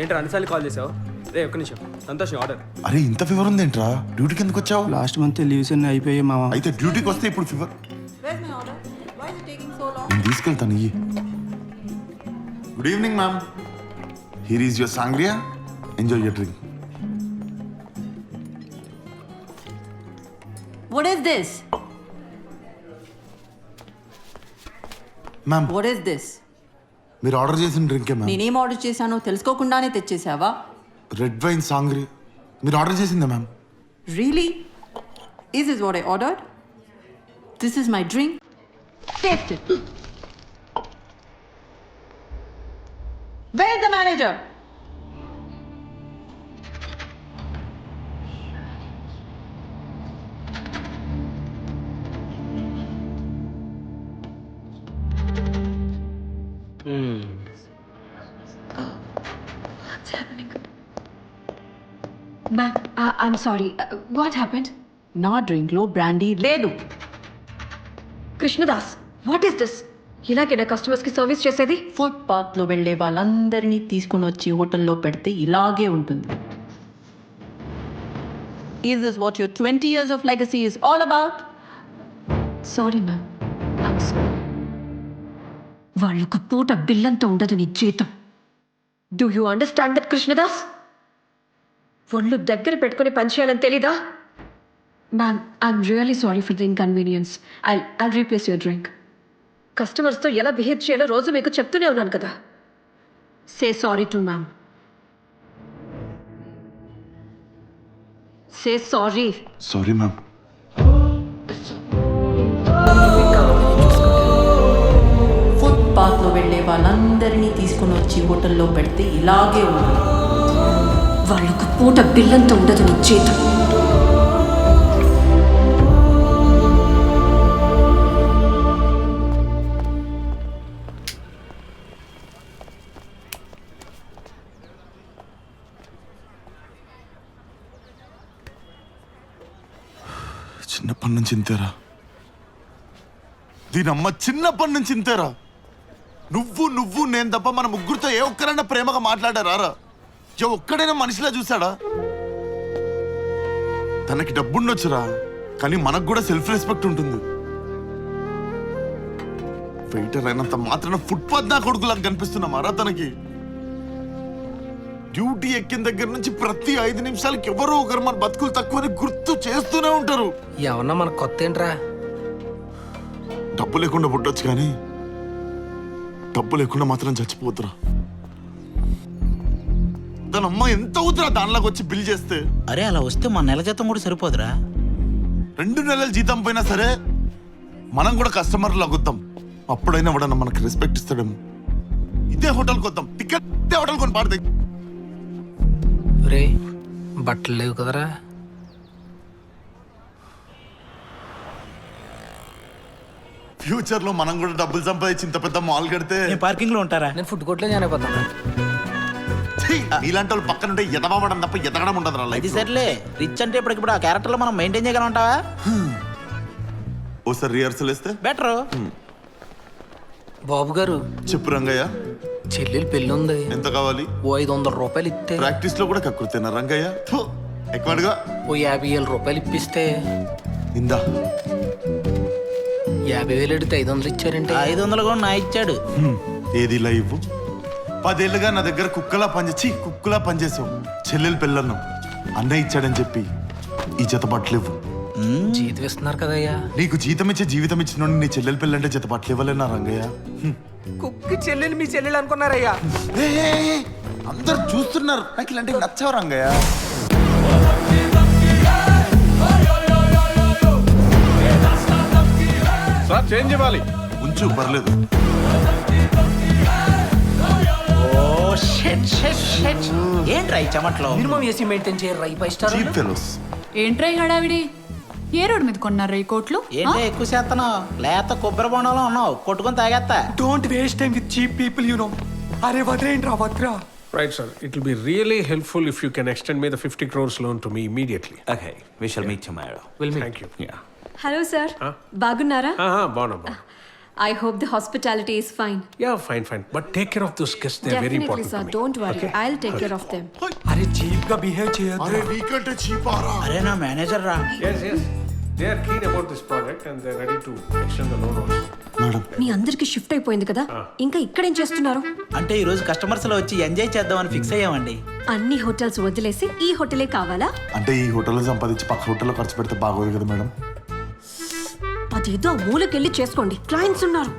ఏంట్రా అన్నిసార్లు కాల్ చేసావు? రే ఒక్క నిమిషం. సంతోష్ ఆర్డర్. అరే ఇంత ఫీవర్ ఉందేంట్రా? డ్యూటీకి ఎందుకు వచ్చావు? లాస్ట్ మంత్ లీవ్స్ అన్ని అయిపోయాయి మామ అయితే డ్యూటీకి వస్తే ఇప్పుడు ఫీవర్? నేను తీసుకెళ్తాను ఇయ్యి good evening ma'am here is your sangria enjoy your drink What is this? Ma'am What is this? మీరు ఆర్డర్ చేసిన డ్రింక్ ఏమా నేనేం ఆర్డర్ చేశానో తెలుసుకోకుండానే తెచ్చేసావా? రెడ్ వైన్ సాంగ్రి మీరు ఆర్డర్ చేసిందా ma'am really is is what I order this is my drink taste it where the manager I'm sorry. Uh, what happened? నా డ్రింక్లో బ్రాండీ లేదు. కృష్ణదాస్ వాట్ ఈస్ దిస్ ఇలాగేనా కస్టమర్స్కి సర్వీస్ చేసేది? ఫుట్పాత్లో వెళ్ళే వాళ్ళందరినీ తీసుకుని వచ్చి హోటల్లో పెడితే ఇలాగే ఉంటుంది. Is this what your twenty years of legacy is all about sorry ma'am వాళ్ళు ఒక పూట బిల్లంతో ఉండదు నీ జీతం. Do you understand that Krishnadas? ఒళ్ళు దగ్గర పెట్టుకుని పనిచేయాలని తెలీదా? Ma'am I'm really sorry for the inconvenience I I replace your drink కస్టమర్స్తో ఎలా బిహేవ్ చేయాలో రోజు మీకు చెప్తూనే ఉన్నాను కదా. Say sorry to ma'am say sorry sorry ma'am ఫుట్పాత్లో వెళ్ళే వాళ్ళందరినీ తీసుకుని వచ్చి హోటల్లో పెడితే ఇలాగే ఉంటుంది. వాళ్ళొక పూట బిల్లంత ఉండదు నీ జీతం. చిన్నప్పటి నుంచి ఇంతేరా. దీనమ్మ చిన్నప్పటి నుంచి ఇంతేరా. నువ్వు నువ్వు నేను తప్ప మన ముగ్గురితో ఏ ఒక్కరైనా ప్రేమగా మాట్లాడారా? ఒక్కడైనా మనిషిలా చూసాడా తనకి డబ్బుండొచ్చురా కానీ మనకు కూడా సెల్ఫ్ రెస్పెక్ట్ ఉంటుంది. వెయిటర్ అయినంత మాత్రాన ఫుట్పాత్ నా కొడుకులాగా కనిపిస్తున్నామారా తనకి. డ్యూటీ ఎక్కిన దగ్గర నుంచి ప్రతి ఐదు నిమిషాలకి ఎవరో ఒకరు మన బతుకులు తక్కువని గుర్తు చేస్తూనే ఉంటారు. ఏమన్నా మన కొత్త ఏంట్రా? డబ్బు లేకుండా పుట్టొచ్చు కానీ డబ్బు లేకుండా మాత్రం చచ్చిపోతురా తన అమ్మ ఎంత అవుతురా దానిలోకి వచ్చి బిల్ చేస్తే? అరే అలా వస్తే మన నెల జీతం కూడా సరిపోదురా. రెండు నెలల జీతం పోయినా సరే మనం కూడా కస్టమర్లు అగుద్దాం. అప్పుడైనా ఎవడన్నా మనకి రెస్పెక్ట్ ఇస్తాడేమో. ఇదే హోటల్కి వద్దాం. టికెట్ ఇదే హోటల్ కొని పాడతాయి రే బట్టలు లేవు కదరా. ఫ్యూచర్లో మనం కూడా డబ్బులు సంపాదించి ఇంత పెద్ద మాల్ కడితే నేను పార్కింగ్లో ఉంటారా? నేను ఫుడ్ కోర్ట్లో జాయిన్ అయిపోతాను. నీలాంటి వాళ్ళు పక్కన ఉంటే ఎదవడం తప్ప ఎదగడం ఉండదు అది లైఫ్ సర్లే. రిచ్ అంటే ఇప్పటికిప్పుడు ఆ క్యారెక్టర్లో మనం మెయింటైన్ చేయగలంటావా ఓసారి రిహర్సల్ వేస్తే? బెటర్ బాబు గారు చెప్పు రంగయ్య. చెల్లెలు పెళ్ళి ఉంది. ఎంత కావాలి? ఓ ఐదు వందల రూపాయలు ఇస్తే ప్రాక్టీస్లో కూడా కక్కుర్తేనా రంగయ్య. థు, ఎక్కువ అడుగా. ఓ యాభై వేల రూపాయలు ఇప్పిస్తే. ఇందా. యాభై వేలు అడిగితే ఐదు వందలు ఇచ్చారంటే. ఐదు వందలు కూడా నా ఇచ్చాడు. హ్మ్, ఏది ఇలా ఇవ్వు? పదేళ్ళుగా నా దగ్గర కుక్కలా పనిచేసి కుక్కలా పనిచేసావు. చెల్లెలు పెళ్ళన్నావు అన్నయ్య ఇచ్చాడని చెప్పి ఈ జత బట్టలు ఇవ్వు జీతం ఇస్తున్నారు కదయ్యా. నీకు జీతం ఇచ్చే జీవితం ఇచ్చిన నీ చెల్లెలు పెళ్ళంటే జత బట్టలు ఇవ్వలేనా రంగయ్య. కుక్కి చెల్లెలు మీ చెల్లెలు అనుకున్నారయ్యా. అందరు చూస్తున్నారు. నాకు ఇలాంటివి నచ్చావు రంగయ్య. సార్ చేంజ్ ఇవ్వాలి. ఉంచు పర్లేదు. షెట్ షెట్ షెట్. ఏంట్రా ఈ చెమట్లో? మినిమం ఏసీ మెయింటైన్ చేయరు రై ఫైవ్ స్టార్ చీప్ ఫెలోస్. ఏంట్రై హడావిడి? ఏ రోడ్ మీద కొన్నారు ఈ కోట్లు? ఏంటి ఎక్కువ చేస్తున్నావు లేత కొబ్బరి బొండంలో ఉన్నావు. కొట్టుకొని తాగేస్తా don't waste time with cheap people you know అరే వదిలేంట్రా వద్రా right sir it will be really helpful if you can extend me the fifty crores loan to me immediately Okay, we shall meet tomorrow. Will meet thank you hello sir బాగున్నారా? బాగున్నా. I hope the hospitality is fine. Yeah, fine, fine. But take care of those guests. They're very Definitely, important sir. to me. Don't worry. I'll take care of them. అరే చీప్గా behave చేయొద్దు అరే నీకంటే చీపారా అరే నా manager రా Yes, yes. They are keen about this project and they're ready to extend the loan also. Madam మీ అందరికి shift అయిపోయింది కదా ఇంకా ఇక్కడేం చేస్తున్నారు అంటే ఈ రోజు కస్టమర్స్లో వచ్చి ఎంజాయ్ చేద్దామని ఫిక్స్ అయ్యామండి అన్ని హోటల్స్ వదిలేసి ఈ హోటలే కావాలా అంటే ఈ హోటల్లో సంపాదించి పక్క హోటల్లో ఖర్చు పెడితే బాగోదు కదా మేడం అదేదో ఆ మూలకెళ్ళి చేసుకోండి. క్లయింట్స్ ఉన్నారు.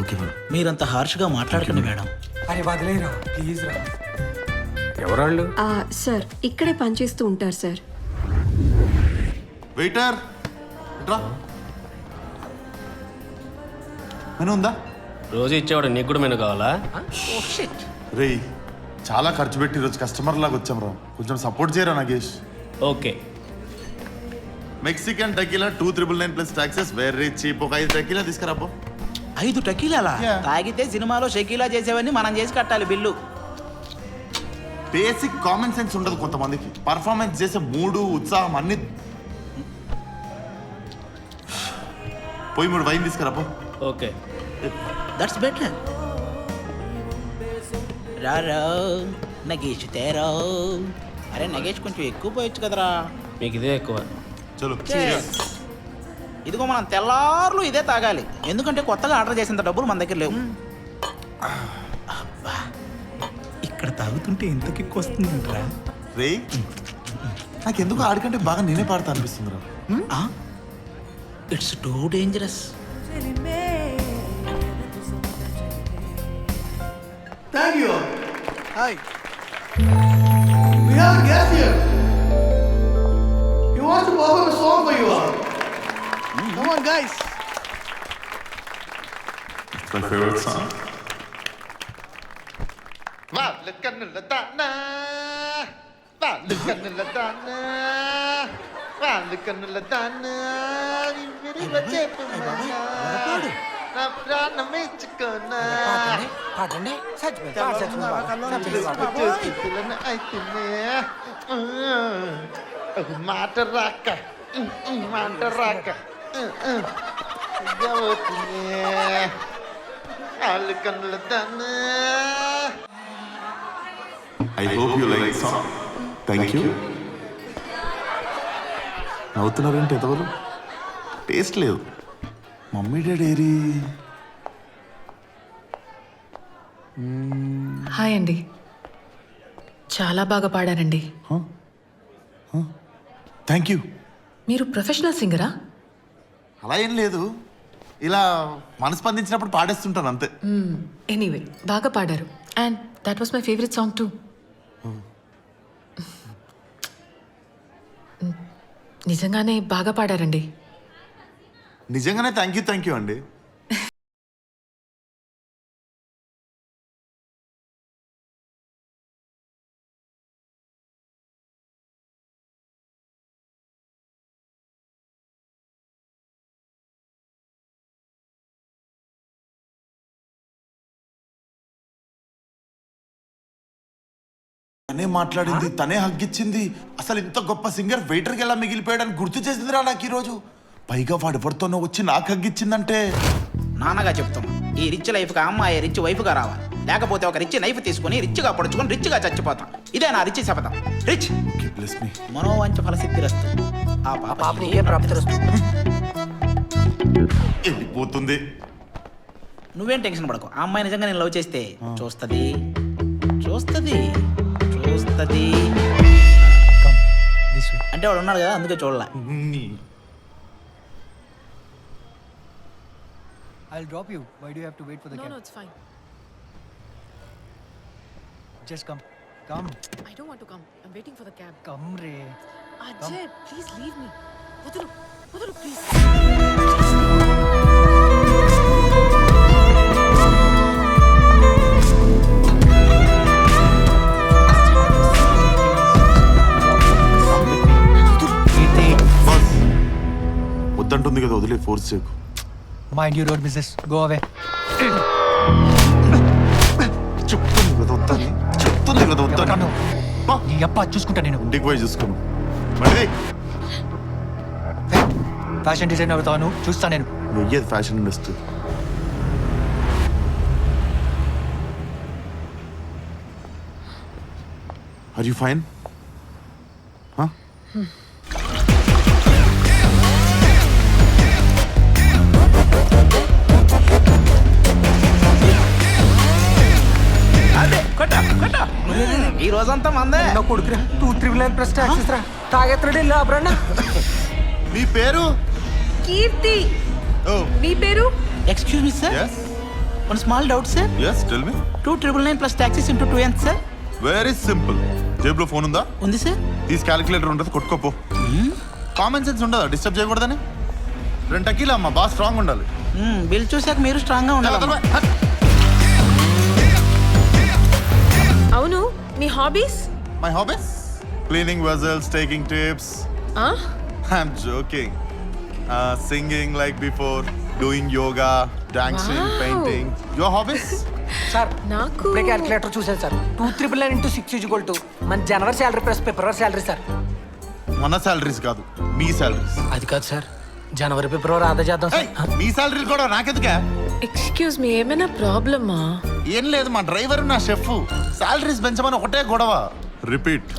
Okay madam. మీరంత హార్ష్గా మాట్లాడకండి మేడం. అరే వదిలేరా? ప్లీజ్ రా. ఎవరాళ్ళు? ఆ, సార్ ఇక్కడే పనిచేస్తూ ఉంటారు సార్. వెయిటర్ రా మెను ఉందా? రోజు ఇచ్చేవాడు నీకు కూడా మెను కావాలా? రేయ్ చాలా ఖర్చు పెట్టి ఈరోజు కస్టమర్ లాగా వచ్చాం రా. కొంచెం సపోర్ట్ చేయరా Nagesh? Okay. Mexican tequila two triple nine plus taxes very cheap ఒక ఐదు టకీలా తీసుకురాపో. ఐదు టకీలాలా Yeah. తాగితే సినిమాలో షకీలా చేసేవన్నీ మనం చేసి కట్టాలి బిల్లు. బేసిక్ కామన్ సెన్స్ ఉండదు కొంతమందికి. పర్ఫార్మెన్స్ చేసే మూడు ఉత్సాహం అన్ని. పోయి మూడు వైన్ తీసుకురాపో. ఓకే దట్స్ బెటర్ రారా నగేష్ తేరా. అరే నగేష్ కొంచెం ఎక్కువ పోయొచ్చు కదరా. మీకు ఇదే ఎక్కువ. చలో. ఇదిగో మనం తెల్లార్లు ఇదే తాగాలి. ఎందుకంటే కొత్తగా ఆర్డర్ చేసేంత డబ్బులు మన దగ్గర లేవు. అబ్బా, ఇక్కడ తాగుతుంటే ఎంత కిక్ వస్తుందంటరా? రే నాకెందుకు ఆడికంటే బాగా నేనే పాడతా అనిపిస్తుంది రా it's too dangerous Thank you. Hi. We have a guest here. He wants to perform a song for you all. Come on, guys. My favourite song వాళ్ళు కన్నుల దానా వాళ్ళు కన్నుల దానా వాళ్ళు కన్నుల దానా విరివ చెప్పమన్నా నా ప్రాణం ఇచ్చుకోనా పాడండి పిల్లని అయితేనే ఒక మాట రాక. మాట రాక. వాళ్ళు కన్నుల I hope you like song thank you నవ్వుతున్నారేంటి taste లేదు. మమ్మీ డాడీ హాయ్ అండి. చాలా బాగా పాడారండి. థ్యాంక్ యూ మీరు ప్రొఫెషనల్ సింగరా? అలా ఏం లేదు. ఇలా మనస్పందించినప్పుడు పాడేస్తుంటాను అంతే. ఎనీవే బాగా పాడారు. And that was my favourite song too నిజంగానే బాగా పాడారండి. నిజంగానే థ్యాంక్ యూ థ్యాంక్ యూ అండి. తనే మాట్లాడింది తనే హగ్గిచ్చింది. అసలు ఇంత గొప్ప సింగర్ వెయిటర్కి ఎలా మిగిలిపోయాడని గుర్తు చేసిందిరా నాకు ఈరోజు. పైగా వాడు ఎవరితోనో వచ్చి నాకు హగ్గిచ్చిందంటే. నాన్నగా చెప్తాం. ఈ రిచ్ లైఫ్కి అమ్మాయి రిచ్ వైఫ్గా రావాలి. లేకపోతే ఒక రిచ్ నైఫ్ తీసుకుని రిచ్గా పొడుచుకొని రిచ్గా చచ్చిపోతాం. ఇదే నా రిచ్ శపథం. రిచ్! మనోవాంచ ఫలసిద్ధి రస్తు. ఆ పాప వెళ్ళిపోతుంది నువ్వేం టెన్షన్ పడకు. ఆ అమ్మాయి నిజంగా నేను లవ్ చేస్తే చూస్తది. చూస్తది. చూస్తది అంటే వాడు ఉన్నాడు కదా అందుకే చూడలే I'll drop you. Why do you have to wait for the cab? It's fine Just come. Come. I don't want to come I'm waiting for the cab Come, Ray. Ajay please leave me వదులు వదులు please bus ఉంటుంది కదా వదిలే force చేయకు. Mind you road business go away చెప్తుంది కదా వద్దని. చెప్తుంది కదా వద్దని. నీ అప్ప చూసుకుంటా నేను. ఇంటికి పోయి చూసుకోను మళ్ళీ ఫ్యాషన్ డిజైన్ తాను చూస్తా నేను. వెయ్యేది fashion industry are you fine రోజంతా మందే నా కొడుకురా two triple nine plus taxes రా. తాగెత్తడు వెళ్ళి ఆపరన్నా మీ పేరు? కీర్తి. ఓ. మీ పేరు? Excuse me sir yes one small doubt sir yes tell me two triple nine plus taxes into two ఎంత సార్ వెరీ సింపుల్ జేబులో ఫోన్ ఉందా? ఉంది సార్ తీసి క్యాలిక్యులేటర్ ఉంటుంది కొట్టుకోపో. కామన్ సెన్స్ ఉండదా? డిస్టర్బ్ చేయకూడదని? రెండు టకీలా అమ్మా బాగా స్ట్రాంగ్ ఉండాలి. బిల్ చూసాక మీరు స్ట్రాంగ్గా ఉండాలి మీ hobbies my hobbies cleaning vessels taking tips I'm joking singing like before doing yoga dancing. Painting your hobbies sir నాకు ఇప్పుడే క్యాలిక్యులేటర్ చూసాను sir two triple nine into six equal to మన జనవరి శాలరీ ప్లస్ ఫిబ్రవరి శాలరీ సార్ మన salaries కాదు మీ salaries అది కాదు సార్ జనవరి ఫిబ్రవరి ఆదా చేద్దాం సార్ మీ సాలరీలు కూడా నాకెందుకే? ఎక్స్క్యూజ్ మీ ఏమైనా ప్రాబ్లమా ఏం లేదు మా డ్రైవర్ నా షెఫ్ సాలరీస్ పెంచమని ఒకటే గొడవ. రిపీట్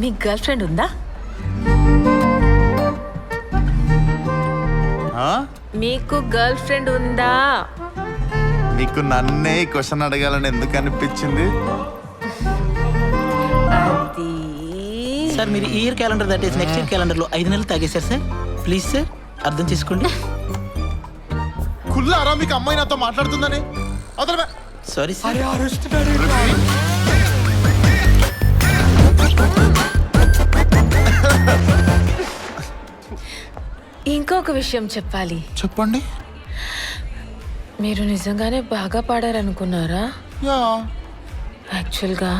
మీ గర్ల్ ఫ్రెండ్ ఉందా మీకు గర్ల్ ఫ్రెండ్ ఉందా? నీకు నన్నే క్వశ్చన్ అడగాలని ఎందుకు అనిపించింది? అది. సార్ మీరు ఈ ఇయర్ క్యాలెండర్ దాటేసి నెక్స్ట్ ఇయర్ క్యాలెండర్లో ఐదు నెలలు తాగేశారు సార్? ప్లీజ్ సార్ అర్థం చేసుకోండి. కుల్లారా మీకు అమ్మాయి నాతో మాట్లాడుతుందని? సారీ సార్ ఇంకొక విషయం చెప్పాలి. చెప్పండి. మీరు నిజంగానే బాగా పాడారనుకున్నారా? యా. యాక్చువల్గా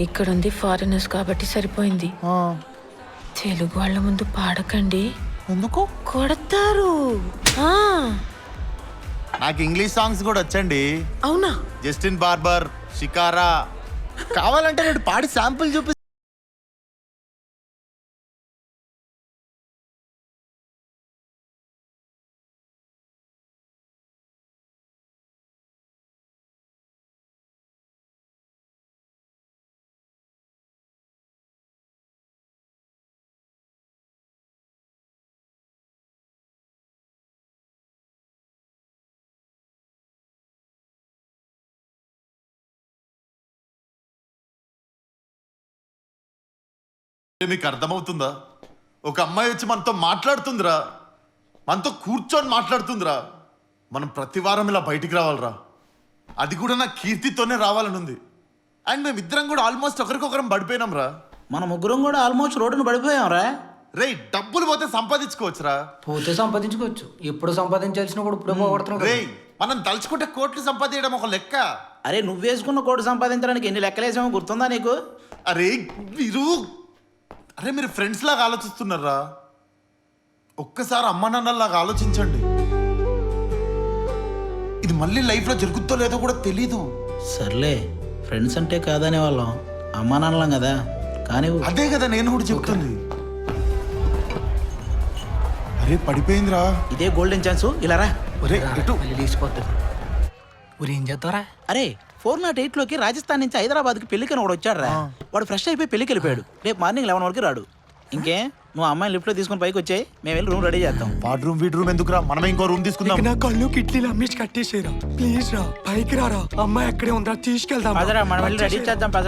ఇక్కడ ఉంది ఫారినర్స్ కాబట్టి సరిపోయింది. తెలుగు వాళ్ళ ముందు పాడకండి. ఎందుకు? కొడతారు. ఆ, నాకు ఇంగ్లీష్ సాంగ్స్ కూడా వచ్చండి. అవునా? జస్టిన్ బార్బర్ షికారా. కావాలంటే నేను పాడి శాంపుల్ చూపి మీకు అర్థమవుతుందా? ఒక అమ్మాయి వచ్చి మనతో మాట్లాడుతుందిరా. మనతో కూర్చొని మాట్లాడుతుందిరా. మనం ప్రతి వారం ఇలా బయటికి రావాలిరా. అది కూడా నా కీర్తితోనే రావాలని ఉంది అండ్ మేము ఇద్దరం కూడా ఆల్మోస్ట్ ఒకరికొకరం పడిపోయినాం రా మన ముగ్గురం కూడా ఆల్మోస్ట్ రోడ్డును పడిపోయాం రా రే డబ్బులు పోతే సంపాదించుకోవచ్చురా. పోతే సంపాదించుకోవచ్చు. ఎప్పుడు సంపాదించాల్సిన కూడా ఇప్పుడు పోగొడుతున్నావు రే మనం తలుచుకుంటే కోట్లు సంపాదించడం ఒక లెక్క. అరే నువ్వు వేసుకున్న కోటి సంపాదించడానికి ఎన్ని లెక్కలేసామో గుర్తుందా నీకు? అరే మీరు అరే మీరు ఫ్రెండ్స్ లాగా ఆలోచిస్తున్నారా? ఒక్కసారి అమ్మ నాన్నలాగా ఆలోచించండి. ఇది మళ్ళీ లైఫ్లో జరుగుతుందో లేదో కూడా తెలీదు. సర్లే ఫ్రెండ్స్ అంటే కాదనే వాళ్ళం. అమ్మా నాన్నలం కదా. కానీ అదే కదా నేను కూడా చెప్తుంది. అరే పడిపోయిందిరా. ఇదే గోల్డెన్ ఛాన్స్ ఇలా రా. ఒరే ఎటు మళ్ళీ లేచిపోతుంది ఊరు ఏం చేస్తారా అరే ఫోర్ నాట్ ఎయిట్లోకి రాజస్థాన్ నుంచి హైదరాబాద్కి పెళ్ళికి ఒకడు వచ్చాడు రా వాడు ఫ్రెష్ అయిపోయి పెళ్ళికి వెళ్ళిపోయాడు. రేపు మార్నింగ్ లెవెన్ వరకు రాడు. ఇంకే నువ్వు అమ్మాయిని లిఫ్ట్లో తీసుకొని పైకి వచ్చాయి. మేము వెళ్ళి రూమ్ రెడీ చేస్తాం. వాడ్ రూమ్ వీడ్ రూమ్ ఎందుకురా? మనమే ఇంకో రూమ్ తీసుకుందాం. నా కళ్ళు కిట్లీలు అమ్మేసి కట్టేసేరా ప్లీజ్ రా పైకి రారా. అమ్మాయి అక్కడే ఉందా తీసుకెళ్దాం పదరా మనం వెళ్ళి రెడీ చేద్దాం పద